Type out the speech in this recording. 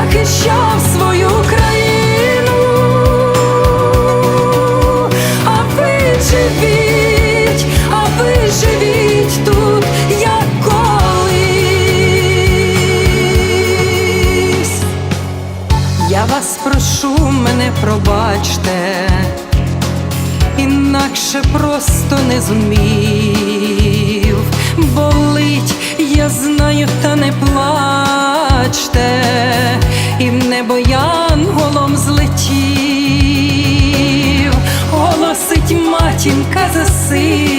Захищав свою країну, а ви живіть, а ви живіть тут, як колись. Я вас прошу, мене пробачте, інакше просто не зумів. Болить, я знаю, та не плачте, see.